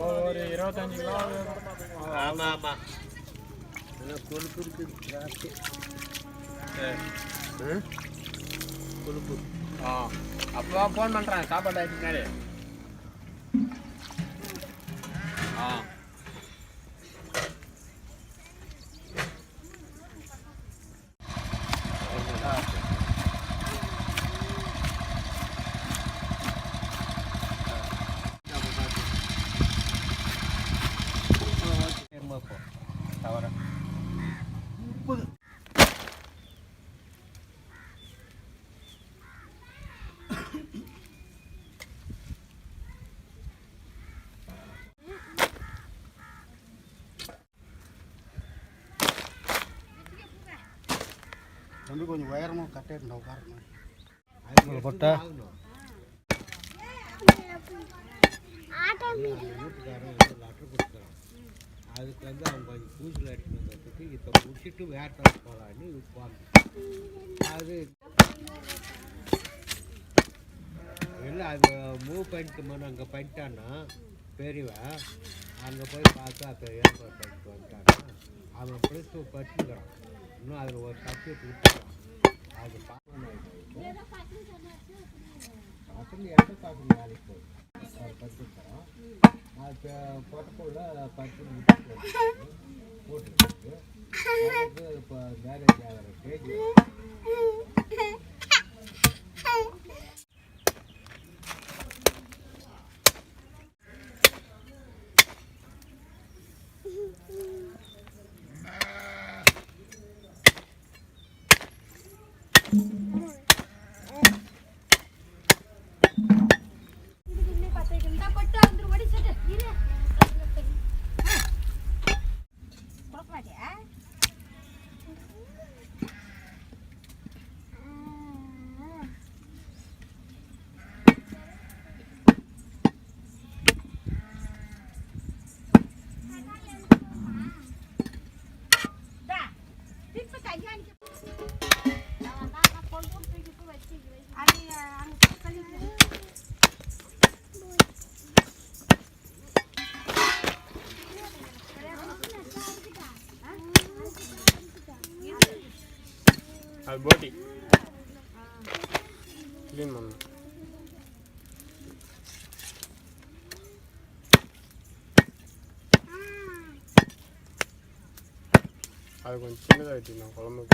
ஒரு இருபத்தஞ்சு கிலோ. ஆமாம் ஆமாம் கொழுப்பு இருக்குது ஜாஸ்தி கொழுப்பு. ஆ. அப்போ ஃபோன் பண்ணுறேன் சாப்பாடு ஆயிடுச்சு பின்னாடி ஆ. தவற தம்பி கொஞ்சம் உயரமாக கட்டிட்டு உட்காரணும் கொட்டா வீட்டுக்காரன் வந்து லெட்டர் கொடுத்துறான் அதுக்கு வந்து அவங்க கொஞ்சம் பூசில் எடுத்துட்டு வந்ததுக்கு இப்போ முடிச்சுட்டு வேட்டை போகலான்னு இருப்பாங்க அது இல்லை அது மூவ் பண்ணிட்டு அங்கே பண்ணிட்டான்னா பெரியவன் அங்கே போய் பார்த்தா அப்போ ஏற்பாடு பண்ணிட்டு வந்துட்டான்னா அவன் ப்ளஸ் படிச்சுக்கிறான். இன்னும் அதில் ஒரு சப்ஜெக்ட் விட்டுறான் அது பார்க்கணும் பசங்க எப்போ பார்க்கணும் வேலைக்கு போகுது చేస్తారు పత్తి పొట్టకూడ పత్తి పోటీ మ్యారేజ్ ఆధార అవి బోటి క్లీన్ మమ్మీ అది కొంచెం చిన్నదైతుంది నా కుళంబు